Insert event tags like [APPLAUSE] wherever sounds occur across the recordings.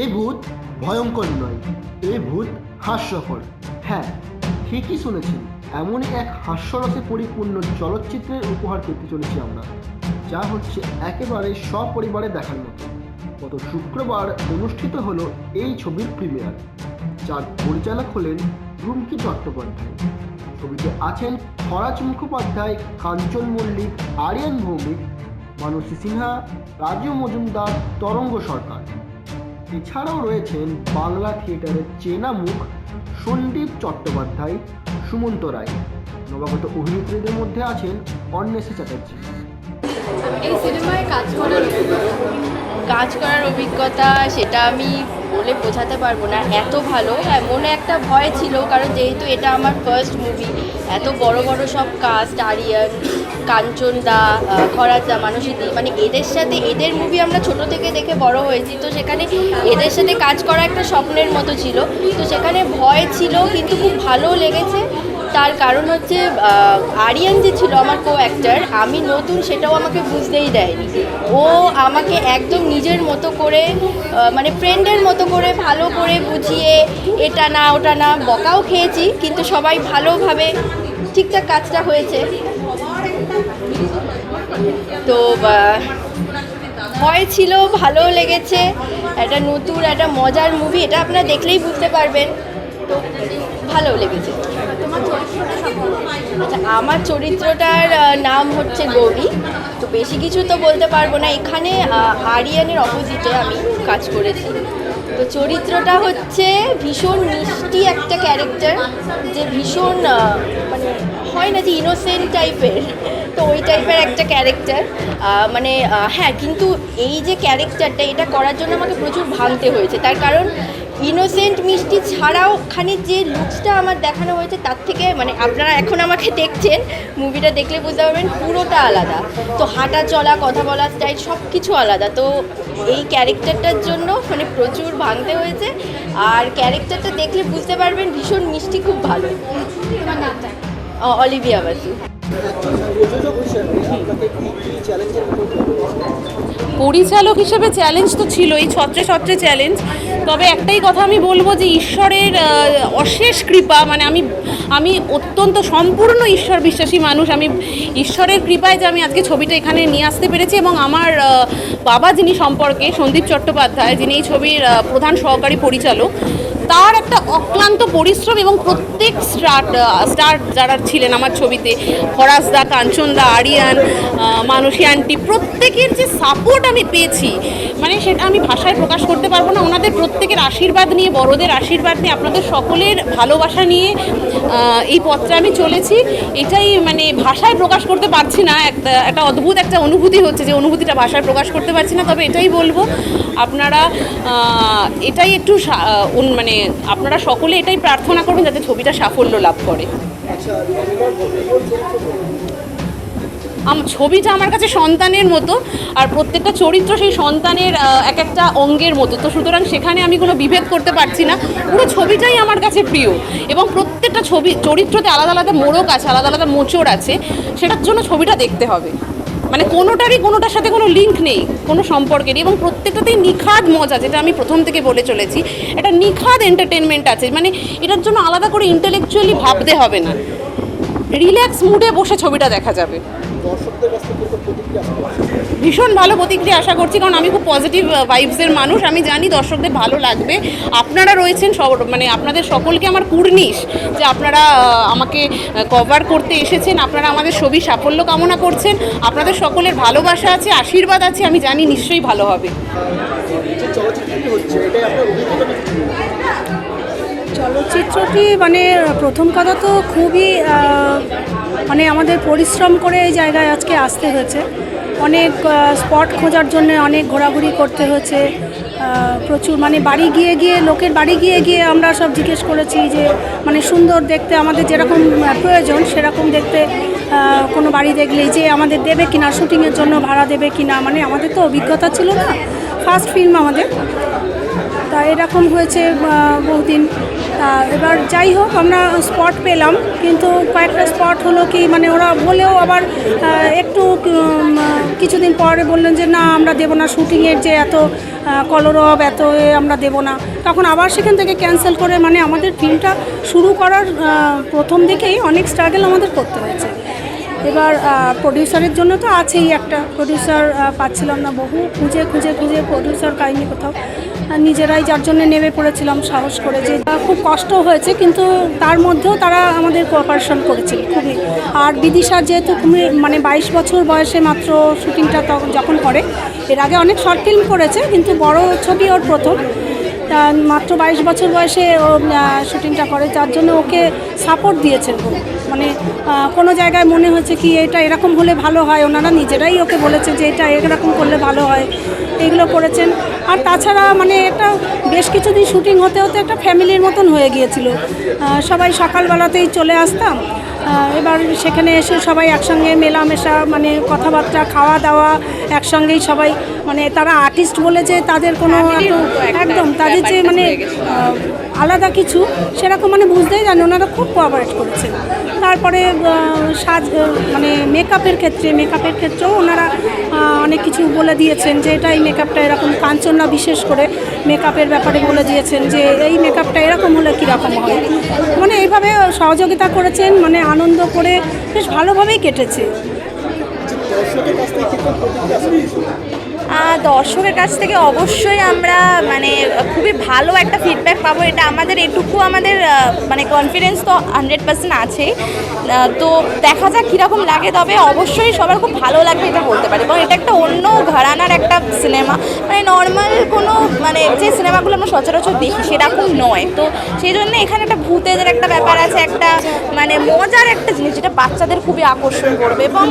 এ ভূত ভয়ঙ্কর নয়, এ ভূত হাস্যকর। হ্যাঁ ঠিকই শুনেছেন, এমনই এক হাস্যরসে পরিপূর্ণ চলচ্চিত্রের উপহার পেতে চলেছি আমরা, যা হচ্ছে একেবারে সপরিবারে দেখার মতো। গত শুক্রবার অনুষ্ঠিত হলো এই ছবির প্রিমিয়ার, যার পরিচালক হলেন রুমকি চট্টোপাধ্যায়। ছবিতে আছেন খরাজ মুখোপাধ্যায়, কাঞ্চন মল্লিক, আরিয়ান ভৌমিক, মানসী সিনহা, রাজু মজুমদার, তরঙ্গ সরকার। এছাড়াও রয়েছেন বাংলা থিয়েটারের চেনা মুখ সন্দীপ চট্টোপাধ্যায়, সুমন্ত রায়। নবাগত অভিনেত্রীদের মধ্যে আছেন অন্বেষা চ্যাটার্জি। এই সিনেমায় কাজ করার কাজ করার অভিজ্ঞতা সেটা আমি বলে বোঝাতে পারব না। এত ভালো। এমন একটা ভয় ছিল, কারণ যেহেতু এটা আমার ফার্স্ট মুভি এত বড় বড় সব কাস্ট আরিয়ান কাঞ্চন দা খরাজ দা মানসী দি মানে এদের সাথে, এদের মুভি আমরা ছোট থেকে দেখে বড় হয়েছি, তো সেখানে এদের সাথে কাজ করা একটা স্বপ্নের মতো ছিল। তো সেখানে ভয় ছিল, কিন্তু খুব ভালো লেগেছে। তার কারণ হচ্ছে আরিয়ান যে ছিল আমার কো অ্যাক্টার আমি নতুন সেটাও আমাকে বুঝতেই দেয়নি। ও আমাকে একদম নিজের মতো করে মানে ফ্রেন্ডের মতো করে, ভালো করে বুঝিয়ে, এটা না, ওটা না, বকাও খেয়েছি, কিন্তু সবাই ভালোভাবে ঠিকঠাক কাজটা হয়েছে। তো ভয় ছিল ভালো লেগেছে, একটা নতুন, একটা মজার মুভি এটা আপনারা দেখলেই বুঝতে পারবেন। তো ভালো লেগেছে। আচ্ছা আমার চরিত্রটার নাম হচ্ছে গৌরী। তো বেশি কিছু তো বলতে পারব না। এখানে আরিয়ানের অপোজিটে আমি কাজ করেছি। তো চরিত্রটা হচ্ছে ভীষণ মিষ্টি একটা ক্যারেক্টার যে ভীষণ মানে হয় না যে ইনোসেন্ট টাইপের তো ওই টাইপের একটা ক্যারেক্টার মানে হ্যাঁ কিন্তু এই যে ক্যারেক্টারটা এটা করার জন্য আমাকে প্রচুর ভাঙতে হয়েছে। তার কারণ ইনোসেন্ট মিষ্টি ছাড়াও ওখানে যে লুকসটা আমার দেখানো হয়েছে তার থেকে মানে আপনারা এখন আমাকে দেখছেন মুভিটা দেখলে বুঝতে পারবেন পুরোটা আলাদা। তো হাঁটা চলা কথা বলা স্টাইল সব কিছু আলাদা। তো এই ক্যারেক্টারটার জন্য মানে প্রচুর ভাঙতে হয়েছে। আর ক্যারেক্টারটা দেখলে বুঝতে পারবেন ভীষণ মিষ্টি খুব ভালো। অলিভিয়া বাসু। পরিচালক হিসেবে চ্যালেঞ্জ তো ছিলই, ছত্রে ছত্রে চ্যালেঞ্জ তবে একটাই কথা আমি বলব যে ঈশ্বরের অশেষ কৃপা মানে আমি আমি অত্যন্ত সম্পূর্ণ ঈশ্বর বিশ্বাসী মানুষ। আমি ঈশ্বরের কৃপায় যে আমি আজকে ছবিটা এখানে নিয়ে আসতে পেরেছি এবং আমার বাবা যিনি সম্পর্কে, সন্দীপ চট্টোপাধ্যায়, যিনি এই ছবির প্রধান সহকারী পরিচালক তার একটা অক্লান্ত পরিশ্রম এবং প্রত্যেক স্টার স্টার যারা ছিলেন আমার ছবিতে, ফরাজ দা, কাঞ্চন দা, আরিয়ান মানসী আন্টি, প্রত্যেকের যে সাপোর্ট আমি পেয়েছি মানে সেটা আমি ভাষায় প্রকাশ করতে পারব না। ওনাদের প্রত্যেকের আশীর্বাদ নিয়ে, বড়দের আশীর্বাদ নিয়ে, আপনাদের সকলের ভালোবাসা নিয়ে এই পথটা আমি চলেছি। এটাই মানে ভাষায় প্রকাশ করতে পারছি না একটা অদ্ভুত একটা অনুভূতি হচ্ছে যে অনুভূতিটা ভাষায় প্রকাশ করতে পারছি না, তবে এটাই বলব, আপনারা এটাই একটু মানে আপনারা সকলে এটাই প্রার্থনা করবেন যাতে ছবিটা সাফল্য লাভ করে। আম- ছবিটা আমার কাছে সন্তানের মতো আর প্রত্যেকটা চরিত্র সেই সন্তানের এক একটা অঙ্গের মতো। তো সুতরাং সেখানে আমি কোনো বিভেদ করতে পারছি না। পুরো ছবিটাই আমার কাছে প্রিয় এবং প্রত্যেকটা ছবি, চরিত্রতে আলাদা আলাদা মোড়ক আছে, আলাদা আলাদা মোচড় আছে, সেটার জন্য ছবিটা দেখতে হবে। মানে কোনোটারই কোনোটার সাথে কোনো লিঙ্ক নেই, কোনো সম্পর্কের এবং প্রত্যেকটাতেই নিখাদ মজা, যেটা আমি প্রথম থেকে বলে চলেছি। একটা নিখাদ এন্টারটেনমেন্ট আছে মানে এটার জন্য আলাদা করে ইন্টেলেকচুয়ালি ভাবতে হবে না। রিল্যাক্স মুডে বসে ছবিটা দেখা যাবে। ভীষণ ভালো প্রতিক্রিয়া আশা করছি কারণ আমি খুব পজিটিভ ভাইবসের মানুষ। আমি জানি দর্শকদের ভালো লাগবে। আপনারা রয়েছেন সব মানে আপনাদের সকলকে আমার কুর্নিশ যে আপনারা আমাকে কভার করতে এসেছেন। আপনারা আমাদের ছবি সাফল্য কামনা করছেন। আপনাদের সকলের ভালোবাসা আছে আশীর্বাদ আছে আমি জানি নিশ্চয়ই ভালো হবে। চলচ্চিত্রটি হচ্ছে এটাই আপনার অভিজ্ঞতা চলচ্চিত্রটি মানে প্রথম কথা তো খুবই মানে আমাদের পরিশ্রম করে এই জায়গায় আজকে আসতে হয়েছে। অনেক স্পট খোঁজার জন্য অনেক ঘোরাঘুরি করতে হয়েছে। প্রচুর মানে বাড়ি গিয়ে গিয়ে, লোকের বাড়ি গিয়ে গিয়ে আমরা সব জিজ্ঞেস করেছি যে মানে সুন্দর দেখতে আমাদের যেরকম প্রয়োজন, সেরকম দেখতে কোনো বাড়ি দেখলেই যে আমাদের দেবে কিনা, শুটিংয়ের জন্য ভাড়া দেবে কিনা মানে আমাদের তো অভিজ্ঞতা ছিল না। ফার্স্ট ফিল্ম আমাদের। তা এরকম হয়েছে বহুদিন। এবার যাই হোক, আমরা স্পট পেলাম, কিন্তু কয়েকটা স্পট হলো কি মানে ওরা বলেও আবার একটু কিছুদিন পরে বললেন যে, না, আমরা দেবো না শুটিংয়ের যে এত কলরব এত আমরা দেবো না। তখন আবার সেখান থেকে ক্যান্সেল করে মানে আমাদের ফিল্মটা শুরু করার প্রথম দিকেই অনেক স্ট্রাগল আমাদের করতে হয়েছে। এবার প্রডিউসারের জন্য তো আছেই একটা। প্রডিউসার পাচ্ছিলাম না, বহু খুঁজে খুঁজে খুঁজে প্রডিউসার কাহিনি কোথাও। নিজেরাই যার জন্য নেমে পড়েছিলাম, সাহস করে যে খুব কষ্ট হয়েছে, কিন্তু তার মধ্যেও তারা আমাদের কোঅপারেশন করেছিল খুবই। আর বিদিশার যেহেতু মানে বাইশ বছর বয়সে মাত্র শুটিংটা তখন যখন করে, এর আগে অনেক শর্ট ফিল্ম করেছে, কিন্তু বড় ছবি ওর প্রথম। মাত্র বাইশ বছর বয়সে ও শুটিংটা করে, যার জন্য ওকে সাপোর্ট দিয়েছেন মানে কোনো জায়গায় মনে হচ্ছে কি এটা এরকম হলে ভালো হয়, ওনারা নিজেরাই ওকে বলেছেন যে এটা এরকম করলে ভালো হয়। এইগুলো করেছেন। আর তাছাড়া মানে এটা বেশ কিছুদিন শুটিং হতে হতে একটা ফ্যামিলির মতন হয়ে গিয়েছিল। সবাই সকালবেলাতেই চলে আসতাম। এবার সেখানে এসে সবাই একসঙ্গে মেলামেশা মানে কথাবার্তা খাওয়া দাওয়া একসঙ্গেই সবাই মানে তারা আর্টিস্ট বলে যে তাদের কোনো একদম তাদের যে মানে আলাদা কিছু, সেরকম মানে বুঝতেই জানে ওনারা খুব কোঅপারেট করেছেন তারপরে সাজ মানে মেকআপের ক্ষেত্রে মেকআপের ক্ষেত্রেও ওনারা অনেক কিছু বলে দিয়েছেন যে এটা এই মেকআপটা এরকম কাঞ্চনা বিশেষ করে। মেকআপের ব্যাপারে বলে দিয়েছেন যে, এই মেকআপটা এরকম হলে কীরকম হয় মানে এইভাবে সহযোগিতা করেছেন মানে আনন্দ করে বেশ ভালোভাবেই কেটেছে। দর্শকের কাছ থেকে অবশ্যই আমরা মানে খুবই ভালো একটা ফিডব্যাক পাবো। এটা আমাদের এটুকু আমাদের মানে কনফিডেন্স তো হান্ড্রেড পার্সেন্ট আহ, তো দেখা যাক কীরকম লাগে তবে অবশ্যই সবার খুব ভালো লাগবে এটা বলতে পারি। এবং এটা একটা অন্য ঘরানার একটা সিনেমা মানে নর্মাল কোনো মানে যে সিনেমাগুলো আমরা সচরাচর দেখি সেরকম নয়। তো সেই জন্য এখানে একটা ভূতেদের একটা ব্যাপার আছে একটা মানে মজার একটা জিনিস যেটা বাচ্চাদের খুবই আকর্ষণ করবে। এবং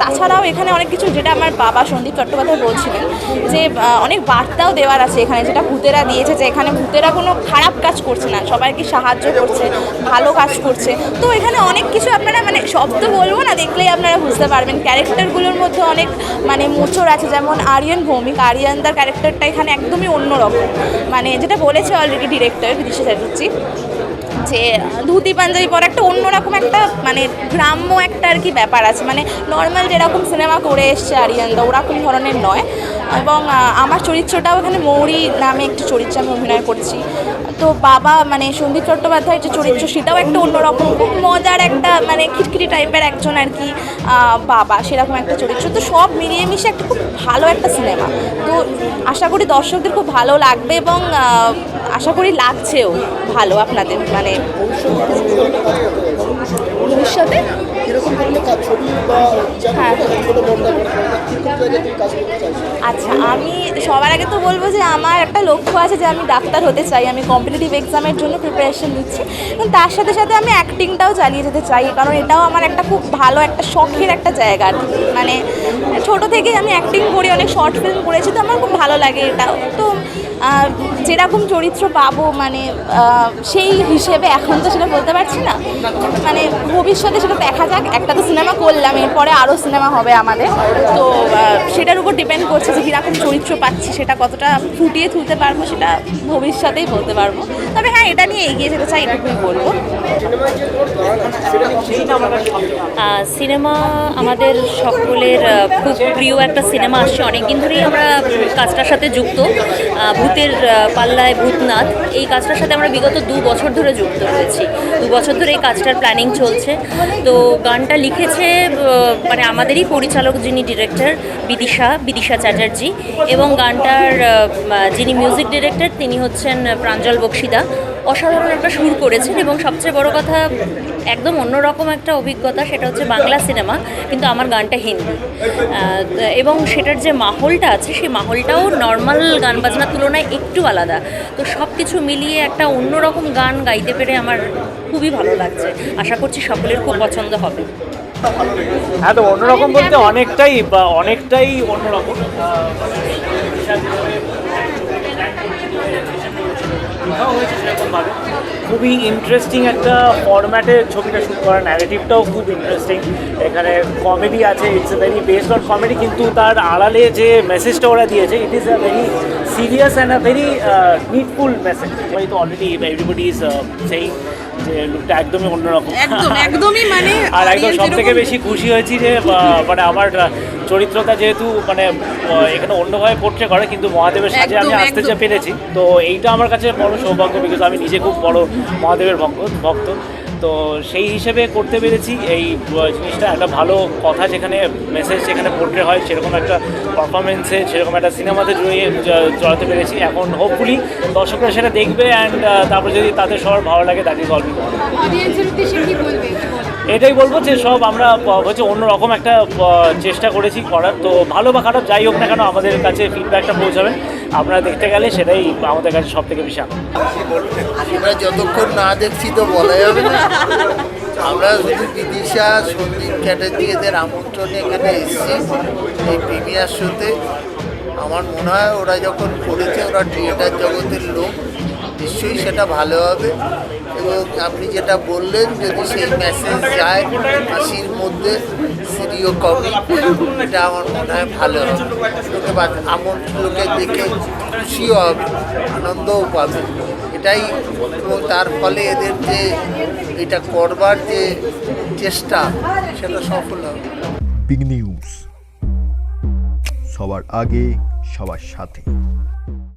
তাছাড়াও এখানে অনেক কিছু যেটা আমার বাবা সন্দীপ চট্টোপাধ্যায় বলছিলেন যে অনেক বার্তাও দেওয়ার আছে এখানে, যেটা ভূতেরা দিয়েছে যে, এখানে ভূতেরা কোনো খারাপ কাজ করছে না সবাইকে সাহায্য করছে, ভালো কাজ করছে। তো এখানে অনেক কিছু আপনারা মানে শব্দ বলব না, দেখলেই আপনারা বুঝতে পারবেন। ক্যারেক্টারগুলোর মধ্যে অনেক মানে মোচড় আছে। যেমন আরিয়ান ভৌমিক আরিয়ানদার ক্যারেক্টারটা এখানে একদমই অন্যরকম। মানে যেটা বলেছে অলরেডি ডিরেক্টর বিদিশা চ্যাটার্জি, যে, ধুতি পাঞ্জাবি পরে একটা অন্যরকম একটা মানে গ্রাম্য একটা আর কি ব্যাপার আছে। মানে নর্মাল যেরকম সিনেমা করে এসছে আরিয়ানদা ওরকম ধরনের নয়। এবং আমার চরিত্রটাও এখানে মৌরি নামে একটি চরিত্রে আমি অভিনয় করছি। তো বাবা মানে সন্দীপ চট্টোপাধ্যায়ের যে চরিত্র, সেটাও একটা অন্যরকম, খুব মজার একটা মানে খিটখিটি টাইপের একজন আর কি বাবা, সেরকম একটা চরিত্র। তো সব মিলিয়ে মিশে একটা খুব ভালো একটা সিনেমা। তো আশা করি দর্শকদের খুব ভালো লাগবে এবং আশা করি লাগছেও ভালো আপনাদের মানে ভবিষ্যতে। হ্যাঁ। আচ্ছা আমি সবার আগে তো বলব যে আমার একটা লক্ষ্য আছে যে আমি ডাক্তার হতে চাই আমি কম্পিটিটিভ এক্সামের জন্য প্রিপারেশন নিচ্ছি। এবং তার সাথে সাথে আমি অ্যাক্টিংটাও চালিয়ে যেতে চাই কারণ এটাও আমার একটা খুব ভালো একটা শখের একটা জায়গা মানে ছোট থেকেই আমি অ্যাক্টিং করি অনেক শর্ট ফিল্ম করেছি তো আমার খুব ভালো লাগে এটাও। তো যেরকম চরিত্র পাবো মানে সেই হিসেবে এখন তো সেটা বলতে পারছি না। মানে ভবিষ্যতে সেটা দেখা যাক। একটা তো সিনেমা করলাম, এরপরে আরও সিনেমা হবে আমাদের। তো সেটার উপর ডিপেন্ড করছে যে কীরকম চরিত্র পাচ্ছি, সেটা কতটা ফুটিয়ে তুলতে পারব, সেটা ভবিষ্যতেই বলতে পারব। তবে হ্যাঁ এটা নিয়ে এগিয়ে যেতে চাই, এটুকুই বলব। সিনেমা আমাদের সকলের খুব প্রিয় একটা সিনেমা। আসছে অনেকদিন ধরেই আমরা কাজটার সাথে যুক্ত। ভূতের পাল্লায় ভূতনাথ। এই কাজটার সাথে আমরা বিগত দু বছর ধরে যুক্ত রয়েছি। দু বছর ধরে এই কাজটার প্ল্যানিং চলছে। তো গানটা লিখেছে মানে আমাদেরই পরিচালক যিনি ডিরেক্টর বিদিশা বিদিশা চ্যাটার্জি। এবং গানটার যিনি মিউজিক ডিরেক্টর তিনি হচ্ছেন প্রাঞ্জল বক্সিদা। অসাধারণ একটা সুর করেছেন এবং সবচেয়ে বড় কথা, একদম অন্যরকম একটা অভিজ্ঞতা সেটা হচ্ছে বাংলা সিনেমা, কিন্তু আমার গানটা হিন্দি। এবং সেটার যে মাহলটা আছে, সেই মাহলটাও নর্মাল গান বাজনার তুলনায় একটু আলাদা। তো সব কিছু মিলিয়ে একটা অন্যরকম গান গাইতে পেরে আমার খুবই ভালো লাগছে। আশা করছি সকলের খুব পছন্দ হবে। হ্যাঁ তো অন্যরকম বলতে অনেকটাই অনেকটাই অন্যরকম। হয়েছে সেরকমভাবে খুবই ইন্টারেস্টিং একটা ফরম্যাটে ছবিটা শুট করা ন্যারেটিভটাও খুব ইন্টারেস্টিং এখানে কমেডি আছে it's a very best on comedy কিন্তু তার আড়ালে যে মেসেজটা ওরা দিয়েছে it is a very serious and a very needful message already everybody is saying যে লুকটা একদমই অন্যরকম। একদম একদমই মানে [LAUGHS] আর একদম সব থেকে বেশি খুশি হয়েছি যে মানে আমার চরিত্রটা যেহেতু মানে এখানে অন্যভাবে পোট্রে করে কিন্তু মহাদেবের সাথে আমি আসতে। যা পেরেছি। তো এইটা আমার কাছে বড় সৌভাগ্য বিকজ আমি নিজে খুব বড় মহাদেবের ভক্ত ভক্ত। তো সেই হিসেবে করতে পেরেছি। এই জিনিসটা একটা ভালো কথা যেখানে মেসেজ যেখানে পোট্রে হয় সেরকম একটা পারফরমেন্সে সেরকম একটা সিনেমাতে জড়িয়ে জড়াতে পেরেছি। এখন হোপফুলি দর্শকরা সেটা দেখবে অ্যান্ড তারপর যদি তাদের সবার ভালো লাগে দ্যাট গল্প এটাই বলব যে সব আমরা হচ্ছে অন্যরকম একটা চেষ্টা করেছি করার। তো ভালো বা খারাপ যাই হোক না কেন আমাদের কাছে ফিডব্যাকটা পৌঁছাবেন আপনারা দেখতে গেলে সেটাই আমাদের কাছে সব থেকে বেশি। আমরা যতক্ষণ না দেখছি তো বলা যাবে না। আমরা বিদিশা, সন্দীপ চ্যাটার্জি এদের আমন্ত্রণে এখানে এসেছি, এই প্রিমিয়ার শোতে। আমার মনে হয় ওরা যখন করেছে, ওরা থিয়েটার জগতের লোক। নিশ্চয়ই সেটা ভালো হবে। এবং আপনি যেটা বললেন, যদি সেই মেসেজ যায় হাসির মধ্যে সিরিয় কমি এটা আমার মনে হয় ভালো হবে। বা- আমন লোকে দেখে খুশিও হবে, আনন্দও পাবে। এটাই এবং তার ফলে এদের যে এটা করবার যে চেষ্টা, সেটা সফল হবে। বিগ নিউজ সবার আগে, সবার সাথে।